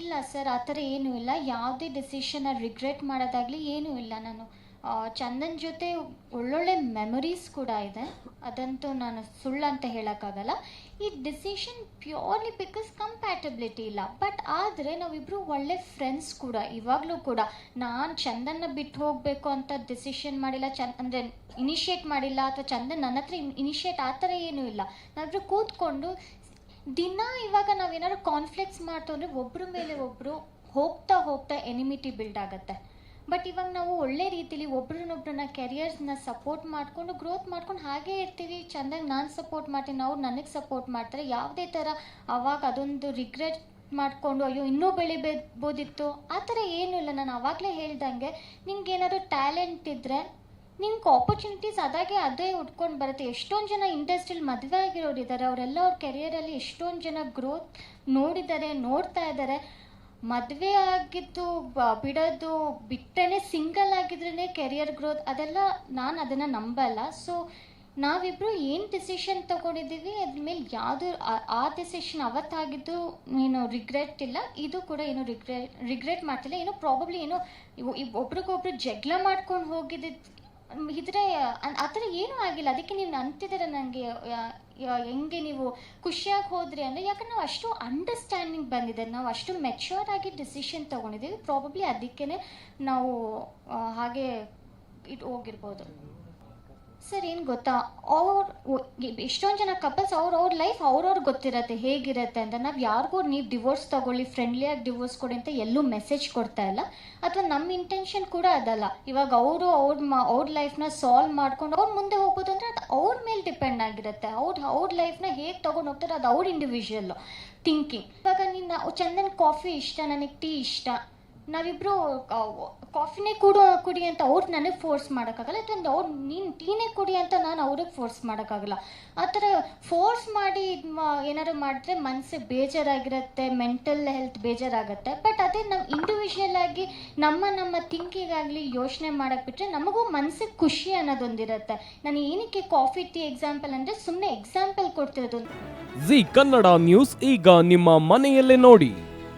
ಇಲ್ಲ ಸರ್, ಆ ಥರ ಏನೂ ಇಲ್ಲ. ಯಾವುದೇ ಡೆಸಿಷನ್ನ ರಿಗ್ರೆಟ್ ಮಾಡೋದಾಗಲಿ ಏನೂ ಇಲ್ಲ ನಾನು. ಚಂದನ್ ಜೊತೆ ಒಳ್ಳೊಳ್ಳೆ ಮೆಮೊರೀಸ್ ಕೂಡ ಇದೆ. ಅದಂತೂ ನಾನು ಸುಳ್ಳು ಅಂತ ಹೇಳೋಕ್ಕಾಗಲ್ಲ. ಈ ಡಿಸಿಷನ್ ಪ್ಯೂರ್ಲಿ ಬಿಕಾಸ್ ಕಂಪ್ಯಾಟಬಿಲಿಟಿ ಇಲ್ಲ. ಬಟ್ ಆದರೆ ನಾವಿಬ್ಬರು ಒಳ್ಳೆ ಫ್ರೆಂಡ್ಸ್ ಕೂಡ. ಇವಾಗಲೂ ಕೂಡ ನಾನು ಚಂದನ್ನ ಬಿಟ್ಟು ಹೋಗಬೇಕು ಅಂತ ಡಿಸಿಷನ್ ಮಾಡಿಲ್ಲ ಚಂದ ಅಂದರೆ ಇನಿಷಿಯೇಟ್ ಮಾಡಿಲ್ಲ, ಅಥವಾ ಚಂದನ್ ನನ್ನ ಹತ್ರ ಇನಿಷಿಯೇಟ್ ಆ ಥರ ಏನೂ ಇಲ್ಲ. ನಾವಿಬ್ರು ಕೂತ್ಕೊಂಡು ದಿನ ಇವಾಗ ನಾವೇನಾದ್ರು ಕಾನ್ಫ್ಲಿಕ್ಟ್ಸ್ ಅಂದರೆ ಒಬ್ಬರ ಮೇಲೆ ಒಬ್ಬರು ಹೋಗ್ತಾ ಹೋಗ್ತಾ ಎನಿಮಿಟಿ ಬಿಲ್ಡ್ ಆಗುತ್ತೆ. ಬಟ್ ಇವಾಗ ನಾವು ಒಳ್ಳೆ ರೀತಿಲಿ ಒಬ್ರನ್ನೊಬ್ರನ್ನ ಕೆರಿಯರ್ಸ್ನ ಸಪೋರ್ಟ್ ಮಾಡಿಕೊಂಡು ಗ್ರೋತ್ ಮಾಡ್ಕೊಂಡು ಹಾಗೇ ಇರ್ತೀವಿ. ಚೆಂದಾಗಿ ನಾನು ಸಪೋರ್ಟ್ ಮಾಡ್ತೀನಿ ಅವ್ರು ನನಗೆ ಸಪೋರ್ಟ್ ಮಾಡ್ತಾರೆ. ಯಾವುದೇ ಥರ ಅವಾಗ ಅದೊಂದು ರಿಗ್ರೆಟ್ ಮಾಡಿಕೊಂಡು, ಅಯ್ಯೋ, ಇನ್ನೂ ಬೆಳಿಬೋದಿತ್ತು ಆ ಥರ ಏನೂ ಇಲ್ಲ. ನಾನು ಆವಾಗಲೇ ಹೇಳ್ದಂಗೆ ನಿಮ್ಗೆ ಏನಾದ್ರು ಟ್ಯಾಲೆಂಟ್ ಇದ್ದರೆ ನಿಮ್ಗೆ ಆಪರ್ಚುನಿಟೀಸ್ ಅದಾಗೆ ಅದೇ ಉಟ್ಕೊಂಡು ಬರುತ್ತೆ. ಎಷ್ಟೊಂದು ಜನ ಇಂಡಸ್ಟ್ರಿಯಲ್ಲಿ ಮದುವೆ ಆಗಿರೋರು ಇದ್ದಾರೆ ಅವರೆಲ್ಲ ಅವ್ರ ಕೆರಿಯರಲ್ಲಿ ಎಷ್ಟೊಂದು ಜನ ಗ್ರೋತ್ ನೋಡಿದ್ದಾರೆ ನೋಡ್ತಾ ಇದ್ದಾರೆ ಮದುವೆ ಆಗಿದ್ದು ಬಿಡೋದು, ಬಿಟ್ಟರೆ ಸಿಂಗಲ್ ಆಗಿದ್ರೇ ಕೆರಿಯರ್ ಗ್ರೋತ್ ಅದೆಲ್ಲ ನಾನು ಅದನ್ನು ನಂಬಲ್ಲ. ಸೊ ನಾವಿಬ್ಬರು ಏನು ಡಿಸಿಷನ್ ತೊಗೊಂಡಿದ್ದೀವಿ ಅದ್ರ ಮೇಲೆ ಯಾವುದು ಆ ಡಿಸಿಷನ್ ಅವತ್ತಾಗಿದ್ದು ಏನು ರಿಗ್ರೆಟ್ ಇಲ್ಲ. ಇದು ಕೂಡ ಏನು ರಿಗ್ರೆಟ್ ರಿಗ್ರೆಟ್ ಮಾಡ್ತಿಲ್ಲ. ಏನೋ ಪ್ರಾಬಬ್ಲಿ ಏನೋ ಒಬ್ರಿಗೊಬ್ರು ಜಗಳ ಮಾಡ್ಕೊಂಡು ಹೋಗಿದ್ದಿದ್ದು ಇದ್ರೆ ಆ ಥರ ಏನೂ ಆಗಿಲ್ಲ. ಅದಕ್ಕೆ ನೀವು ಅಂತಿದ್ದೀರ ನನಗೆ ಹೆಂಗೆ ನೀವು ಖುಷಿಯಾಗಿ ಹೋದ್ರಿ ಅಂದರೆ, ಯಾಕಂದ್ರೆ ನಾವು ಅಷ್ಟು ಅಂಡರ್ಸ್ಟ್ಯಾಂಡಿಂಗ್ ಬಂದಿದೆ. ನಾವು ಅಷ್ಟು ಮೆಚ್ಯೂರ್ ಆಗಿ ಡಿಸಿಷನ್ ತೊಗೊಂಡಿದ್ದೀವಿ. ಪ್ರಾಬಬ್ಲಿ ಅದಕ್ಕೇ ನಾವು ಹಾಗೆ ಇಟ್ ಹೋಗಿರ್ಬೋದು. ಸರ್, ಏನು ಗೊತ್ತಾ? ಅವ್ರು ಎಷ್ಟೊಂದು ಜನ ಕಪಲ್ಸ್ ಅವ್ರ ಅವ್ರ ಲೈಫ್ ಅವ್ರವ್ರಿಗೆ ಗೊತ್ತಿರತ್ತೆ, ಹೇಗಿರತ್ತೆ ಅಂತ. ನಾವು ಯಾರಿಗೂ ನೀವು ಡಿವೋರ್ಸ್ ತಗೊಳ್ಳಿ ಫ್ರೆಂಡ್ಲಿಯಾಗಿ ಡಿವೋರ್ಸ್ ಕೊಡಿ ಅಂತ ಎಲ್ಲೂ ಮೆಸೇಜ್ ಕೊಡ್ತಾ ಇಲ್ಲ. ಅಥವಾ ನಮ್ಮ ಇಂಟೆನ್ಷನ್ ಕೂಡ ಅದಲ್ಲ. ಇವಾಗ ಅವರು ಅವ್ರ ಮಾ, ಅವ್ರ ಲೈಫ್ನ ಸಾಲ್ವ್ ಮಾಡ್ಕೊಂಡು ಅವ್ರು ಮುಂದೆ ಹೋಗೋದು ಅಂದರೆ ಅದು ಅವ್ರ ಮೇಲೆ ಡಿಪೆಂಡ್ ಆಗಿರುತ್ತೆ. ಅವ್ರ ಅವ್ರ ಲೈಫ್ನ ಹೇಗೆ ತೊಗೊಂಡು ಹೋಗ್ತಾರೆ ಅದು ಅವ್ರ ಇಂಡಿವಿಜುವಲ್ಲು ಥಿಂಕಿಂಗ್ ಇವಾಗ ನೀನು ಚಂದನ್ ಕಾಫಿ ಇಷ್ಟ, ನನಗೆ ಟೀ ಇಷ್ಟ. ನಾವಿಬ್ರು ಕಾಫಿನೇ ಕುಡು, ಕುಡಿ ಅಂತ ಅವ್ರು ನನಗೆ ಫೋರ್ಸ್ ಮಾಡೋಕ್ಕಾಗಲ್ಲ. ಅಥವಾ ಅವ್ರು ನೀನು ಟೀನೇ ಕುಡಿ ಅಂತ ನಾನು ಅವ್ರಿಗೆ ಫೋರ್ಸ್ ಮಾಡೋಕ್ಕಾಗಲ್ಲ. ಆ ಥರ ಫೋರ್ಸ್ ಮಾಡಿ ಏನಾದ್ರು ಮಾಡಿದ್ರೆ ಮನಸ್ಸಿಗೆ ಬೇಜಾರಾಗಿರುತ್ತೆ ಮೆಂಟಲ್ ಹೆಲ್ತ್ ಬೇಜಾರಾಗುತ್ತೆ. ಬಟ್ ಅದೇ ನಾವು ಇಂಡಿವಿಜುವಲ್ ಆಗಿ ನಮ್ಮ ನಮ್ಮ ಥಿಂಕಿಂಗ್ ಆಗಲಿ ಯೋಚನೆ ಮಾಡಕ್ಕೆ ಬಿಟ್ಟರೆ ನಮಗೂ ಮನಸ್ಸಿಗೆ ಖುಷಿ ಅನ್ನೋದೊಂದಿರುತ್ತೆ. ನಾನು ಏನಕ್ಕೆ ಕಾಫಿ ಟೀ ಎಕ್ಸಾಂಪಲ್ ಅಂದರೆ ಸುಮ್ಮನೆ ಎಕ್ಸಾಂಪಲ್ ಕೊಡ್ತಿರೋದು. ಜಿ ಕನ್ನಡ ನ್ಯೂಸ್ ಈಗ ನಿಮ್ಮ ಮನೆಯಲ್ಲೇ ನೋಡಿ.